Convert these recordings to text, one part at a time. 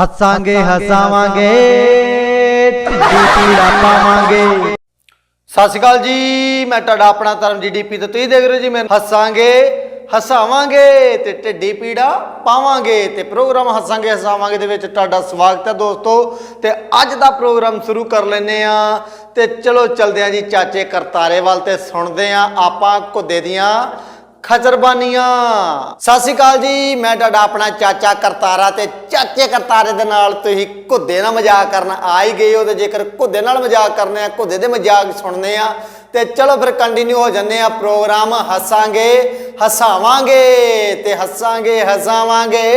ਹੱਸਾਂਗੇ, ਹਸਾਵਾਂਗੇ ਢਿੱਡੀ ਪੀੜਾ ਪਾਵਾਂਗੇ। ਸਤਿ ਸ਼੍ਰੀ ਅਕਾਲ ਜੀ, ਮੈਂ ਤੁਹਾਡਾ ਆਪਣਾ ਧਰਮ ਜੀਡੀਪੀ ਤੇ ਤੁਸੀਂ ਦੇਖ ਰਹੇ ਹੋ ਜੀ ਮੈਂ ਹੱਸਾਂਗੇ, ਹਸਾਵਾਂਗੇ ਤੇ ਢਿੱਡੀ ਪੀੜਾ ਪਾਵਾਂਗੇ ਤੇ ਪ੍ਰੋਗਰਾਮ ਹੱਸਾਂਗੇ, ਹਸਾਵਾਂਗੇ ਦੇ ਵਿੱਚ ਤੁਹਾਡਾ ਸਵਾਗਤ ਹੈ ਦੋਸਤੋ। ਤੇ ਅੱਜ ਦਾ ਪ੍ਰੋਗਰਾਮ ਸ਼ੁਰੂ ਕਰ ਲੈਨੇ ਆ ਤੇ ਚਲੋ ਚਲਦੇ ਆ ਜੀ ਚਾਚੇ ਕਰਤਾਰੇ ਵੱਲ ਤੇ ਸੁਣਦੇ ਆ ਆਪਾਂ ਘੁੱਦੇ ਦੀਆਂ ਖਚਰਬਾਨੀਆਂ ਸਤਿ ਸ਼੍ਰੀ ਅਕਾਲ ਜੀ, ਮੈਂ ਤੁਹਾਡਾ ਆਪਣਾ ਚਾਚਾ ਕਰਤਾਰਾ ਤੇ ਚਾਚੇ ਕਰਤਾਰੇ ਦੇ ਨਾਲ ਤੁਸੀਂ ਘੁੱਦੇ ਨਾਲ ਮਜ਼ਾਕ ਕਰਨ ਆ ਹੀ ਗਏ ਹੋ ਤੇ ਜੇਕਰ ਘੁੱਦੇ ਨਾਲ ਮਜ਼ਾਕ ਕਰਨੇ ਆ, ਘੁੱਦੇ ਦੇ ਮਜ਼ਾਕ ਸੁਣਨੇ ਆ, ਤੇ ਚਲੋ ਫਿਰ ਕੰਟੀਨਿਊ ਹੋ ਜੰਨੇ ਆ ਪ੍ਰੋਗਰਾਮ, ਹੱਸਾਂਗੇ, ਹਸਾਵਾਂਗੇ ਤੇ ਹੱਸਾਂਗੇ, ਹਸਾਵਾਂਗੇ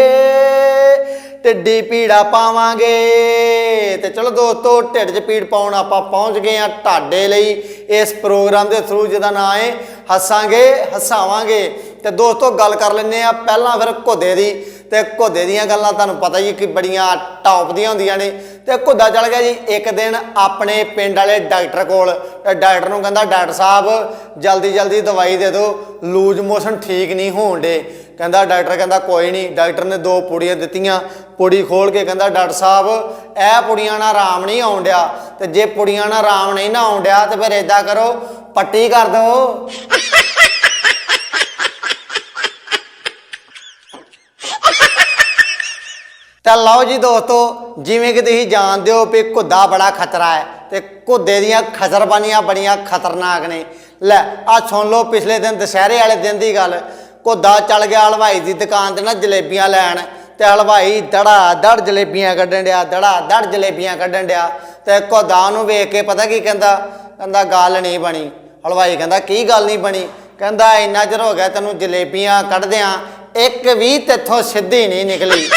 ਤੇ ਡੀ ਪੀੜਾ ਪਾਵਾਂਗੇ। ਤੇ ਚਲੋ ਦੋਸਤੋ, ਢਿੱਡ 'ਚ ਪੀੜ ਪਾਉਣ ਆਪਾਂ ਪਹੁੰਚ ਗਏ ਆ ਤੁਹਾਡੇ ਲਈ ਇਸ ਪ੍ਰੋਗਰਾਮ ਦੇ ਥਰੂ ਜਿਹਦਾ ਨਾਮ ਹੈ ਹੱਸਾਂਗੇ, ਹਸਾਵਾਂਗੇ ਤੇ ਦੋਸਤੋ ਗੱਲ ਕਰ ਲੈਂਦੇ ਆ ਪਹਿਲਾਂ ਫਿਰ ਘੋਦੇ ਦੀ ਤੇ ਘੋਦੇ ਦੀਆਂ ਗੱਲਾਂ ਤੁਹਾਨੂੰ ਪਤਾ ਹੀ ਕਿ ਬੜੀਆਂ ਟੌਪ ਦੀਆਂ ਹੁੰਦੀਆਂ ਨੇ ਤੇ ਘੁੱਦਾ ਚਲ ਗਿਆ ਜੀ ਇੱਕ ਦਿਨ ਆਪਣੇ ਪਿੰਡ ਵਾਲੇ ਡਾਕਟਰ ਕੋਲ ਡਾਕਟਰ ਨੂੰ ਕਹਿੰਦਾ ਡਾਕਟਰ ਸਾਹਿਬ, ਜਲਦੀ ਜਲਦੀ ਦਵਾਈ ਦੇ ਦਿਓ, ਲੂਜ ਮੋਸ਼ਨ ਠੀਕ ਨਹੀਂ ਹੋਣ ਡੇ ਕਹਿੰਦਾ ਡਾਕਟਰ ਕਹਿੰਦਾ ਕੋਈ ਨਹੀਂ, ਡਾਕਟਰ ਨੇ ਦੋ ਪੁੜੀਆਂ ਦਿੱਤੀਆਂ, ਪੁੜੀ ਖੋਲ ਕੇ ਕਹਿੰਦਾ ਡਾਕਟਰ ਸਾਹਿਬ, ਇਹ ਪੁੜੀਆਂ ਨਾਲ ਆਰਾਮ ਨਹੀਂ ਆਉਣ ਡਿਆ ਤੇ ਜੇ ਪੁੜੀਆਂ ਨਾਲ ਆਰਾਮ ਨਹੀਂ ਨਾ ਆਉਣ ਡਿਆ ਤੇ ਫਿਰ ਇਦਾਂ ਕਰੋ ਪੱਟੀ ਕਰ ਦਿਓ ਤਾਂ ਲਓ ਜੀ ਦੋਸਤੋ, ਜਿਵੇਂ ਕਿ ਤੁਸੀਂ ਜਾਣਦੇ ਹੋ ਵੀ ਘੁੱਦਾ ਬੜਾ ਖਤਰਾ ਹੈ ਤੇ ਘੁੱਦੇ ਦੀਆਂ ਖਜ਼ਰਬਾਨੀਆਂ ਬੜੀਆਂ ਖਤਰਨਾਕ ਨੇ। ਲੈ ਆ ਸੁਣ ਲਓ ਪਿਛਲੇ ਦਿਨ ਦੁਸਹਿਰੇ ਵਾਲੇ ਦਿਨ ਦੀ ਗੱਲ। ਘੁੱਦਾ ਚੱਲ ਗਿਆ ਹਲਵਾਈ ਦੀ ਦੁਕਾਨ ਤੇ ਨਾ ਜਲੇਬੀਆਂ ਲੈਣ ਤੇ ਹਲਵਾਈ ਦੜਾ ਦੜ ਜਲੇਬੀਆਂ ਕੱਢਣ ਡਿਆ ਦੜਾ ਦੜ ਜਲੇਬੀਆਂ ਕੱਢਣ ਡਿਆ ਤੇ ਘੁੱਦਾ ਨੂੰ ਵੇਖ ਕੇ ਪਤਾ ਕੀ ਕਹਿੰਦਾ? ਕਹਿੰਦਾ, ਗੱਲ ਨਹੀਂ ਬਣੀ। ਹਲਵਾਈ ਕਹਿੰਦਾ, ਕੀ ਗੱਲ ਨਹੀਂ ਬਣੀ? ਕਹਿੰਦਾ, ਇੰਨਾ ਚਿਰ ਹੋ ਗਿਆ ਤੈਨੂੰ ਜਲੇਬੀਆਂ ਕੱਢਦਿਆਂ ਇੱਕ ਵੀ ਤੇਥੋਂ ਸਿੱਧੀ ਨਹੀਂ ਨਿਕਲੀ।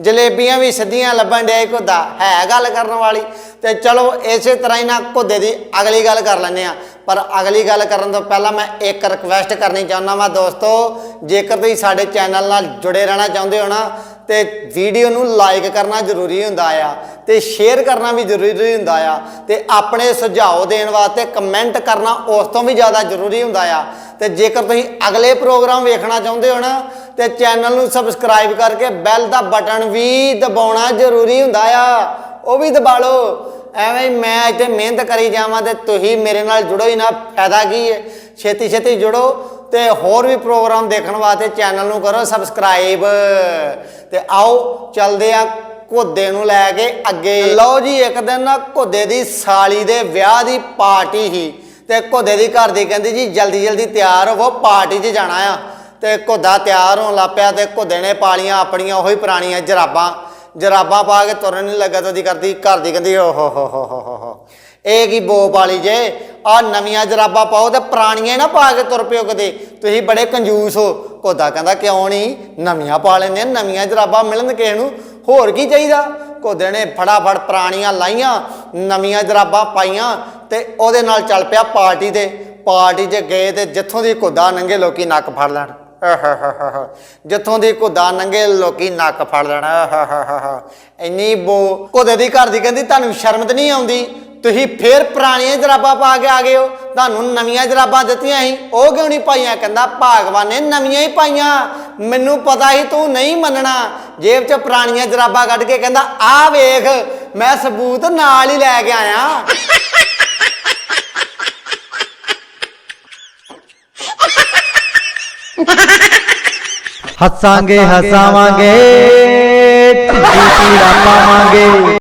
ਜਲੇਬੀਆਂ ਵੀ ਸਿੱਧੀਆਂ ਲੱਭਣ ਡਿਆ ਘੁੱਦਾ। ਹੈ ਗੱਲ ਕਰਨ ਵਾਲੀ। ਤੇ ਚਲੋ, ਇਸੇ ਤਰ੍ਹਾਂ ਹੀ ਨਾ ਘੁੱਦੇ ਦੀ ਅਗਲੀ ਗੱਲ ਕਰ ਲੈਂਦੇ ਆ। ਪਰ ਅਗਲੀ ਗੱਲ ਕਰਨ ਤੋਂ ਪਹਿਲਾਂ ਮੈਂ ਇੱਕ ਰਿਕਵੈਸਟ ਕਰਨੀ ਚਾਹੁੰਦਾ ਵਾਂ ਦੋਸਤੋ। ਜੇਕਰ ਤੁਸੀਂ ਸਾਡੇ ਚੈਨਲ ਨਾਲ ਜੁੜੇ ਰਹਿਣਾ ਚਾਹੁੰਦੇ ਹੋ ਨਾ ਤੇ ਵੀਡੀਓ ਨੂੰ ਲਾਈਕ ਕਰਨਾ ਜ਼ਰੂਰੀ ਹੁੰਦਾ ਆ ਤੇ ਸ਼ੇਅਰ ਕਰਨਾ ਵੀ ਜ਼ਰੂਰੀ ਹੁੰਦਾ ਆ ਤੇ ਆਪਣੇ ਸੁਝਾਅ ਦੇਣ ਵਾਸਤੇ ਕਮੈਂਟ ਕਰਨਾ ਉਸ ਤੋਂ ਵੀ ਜ਼ਿਆਦਾ ਜ਼ਰੂਰੀ ਹੁੰਦਾ ਆ। ਤੇ ਜੇਕਰ ਤੁਸੀਂ ਅਗਲੇ ਪ੍ਰੋਗਰਾਮ ਵੇਖਣਾ ਚਾਹੁੰਦੇ ਹੋ ਨਾ, ਤੇ ਚੈਨਲ ਨੂੰ ਸਬਸਕ੍ਰਾਈਬ ਕਰਕੇ ਬੈਲ ਦਾ ਬਟਨ ਵੀ ਦਬਾਉਣਾ ਜ਼ਰੂਰੀ ਹੁੰਦਾ ਆ। ਉਹ ਵੀ ਦਬਾ ਲਓ। ਐਵੇਂ ਮੈਂ ਇੱਥੇ ਮਿਹਨਤ ਕਰੀ ਜਾਵਾਂ ਤੇ ਤੁਸੀਂ ਮੇਰੇ ਨਾਲ ਜੁੜੋ ਹੀ ਨਾ, ਫਾਇਦਾ ਕੀ ਹੈ? ਛੇਤੀ ਛੇਤੀ ਜੁੜੋ। ਤੇ ਹੋਰ ਵੀ ਪ੍ਰੋਗਰਾਮ ਦੇਖਣ ਵਾਸਤੇ ਚੈਨਲ ਨੂੰ ਕਰੋ ਸਬਸਕ੍ਰਾਈਬ। ਤੇ ਆਓ ਚੱਲਦੇ ਆ ਘੁੱਦੇ ਨੂੰ ਲੈ ਕੇ ਅੱਗੇ। ਲਓ ਜੀ, ਇੱਕ ਦਿਨ ਨਾ ਘੁੱਦੇ ਦੀ ਸਾਲੀ ਦੇ ਵਿਆਹ ਦੀ ਪਾਰਟੀ ਹੀ ਤੇ ਘੁੱਦੇ ਦੀ ਘਰ ਦੀ ਕਹਿੰਦੀ ਜੀ, ਜਲਦੀ ਜਲਦੀ ਤਿਆਰ ਹੋਵੋ, ਪਾਰਟੀ 'ਚ ਜਾਣਾ ਆ। ਤੇ ਘੁੱਦਾ ਤਿਆਰ ਹੋਣ ਲੱਗ ਪਿਆ ਤੇ ਘੁੱਦੇ ਨੇ ਪਾਲੀਆਂ ਆਪਣੀਆਂ ਉਹੀ ਪੁਰਾਣੀਆਂ ਜਰਾਬਾਂ। ਜਰਾਬਾਂ ਪਾ ਕੇ ਤੁਰਨ ਨਹੀਂ ਲੱਗਾ ਤਾਂ ਉਹਦੀ ਕਰਦੀ, ਘਰ ਦੀ ਕਹਿੰਦੀ ਓ ਹੋ ਹੋ ਹੋ ਹੋ ਹੋ ਹੋ ਇਹ ਕੀ ਬੋ ਪਾਲੀ ਜੇ? ਆ ਨਵੀਆਂ ਜਰਾਬਾਂ ਪਾਓ ਤੇ ਪੁਰਾਣੀਆਂ ਹੀ ਨਾ ਪਾ ਕੇ ਤੁਰ ਪਿਓ ਕਦੇ। ਤੁਸੀਂ ਬੜੇ ਕੰਜੂਸ ਹੋ। ਘੁੱਦਾ ਕਹਿੰਦਾ, ਕਿਉਂ ਨਹੀਂ? ਨਵੀਆਂ ਪਾ ਲੈਂਦੇ ਨਵੀਆਂ ਜਰਾਬਾਂ ਮਿਲਣ ਕਿਸੇ ਨੂੰ। ਹੋਰ ਕੀ ਚਾਹੀਦਾ? ਕੋਦੇ ਨੇ ਫਟਾਫਟ ਪੁਰਾਣੀਆਂ ਲਾਈਆਂ, ਨਵੀਆਂ ਜਰਾਬਾਂ ਪਾਈਆਂ ਤੇ ਉਹਦੇ ਨਾਲ ਚੱਲ ਪਿਆ ਪਾਰਟੀ ਤੇ। ਪਾਰਟੀ 'ਚ ਗਏ ਤੇ ਜਿੱਥੋਂ ਦੀ ਘੁੱਦਾ ਨੰਗੇ ਲੋਕੀ ਨੱਕ ਫੜ ਲੈਣ। ਜਿੱਥੋਂ ਦੀ ਘੁੱਦਾ ਨੰਗੇ ਲੋਕੀ ਨੱਕ ਫੜ ਲੈਣ। ਇੰਨੀ ਬੋ ਕੋਦੇ ਦੀ ਘਰ ਦੀ ਕਹਿੰਦੀ, ਤੁਹਾਨੂੰ ਸ਼ਰਮ ਤੇ ਨਹੀਂ ਆਉਂਦੀ? ਤੁਸੀਂ ਫੇਰ ਪੁਰਾਣੀਆਂ ਜਰਾਬਾਂ ਪਾ ਕੇ ਆ ਗਏ ਹੋ। ਤੁਹਾਨੂੰ ਨਵੀਆਂ ਜਰਾਬਾਂ ਦਿੱਤੀਆਂ ਸੀ। ਉਹ ਕਿਉਂ ਨਹੀਂ ਪਾਈਆਂ? ਕਹਿੰਦਾ ਭਾਗਵਾਨ ਨੇ ਨਵੀਆਂ ਹੀ ਪਾਈਆਂ। ਮੈਨੂੰ ਪਤਾ ਸੀ ਤੂੰ ਨਹੀਂ ਮੰਨਣਾ। ਜੇਬ 'ਚ ਪੁਰਾਣੀਆਂ ਜਰਾਬਾਂ ਕੱਢ ਕੇ ਕਹਿੰਦਾ ਆਹ ਵੇਖ ਮੈਂ ਸਬੂਤ ਨਾਲ ਹੀ ਲੈ ਕੇ ਆਇਆ। ਹੱਸਾਂਗੇ ਹਸਾਵਾਂਗੇ। ਢਿੱਡੀ ਪੀੜਾ ਪਾਵਾਂਗੇ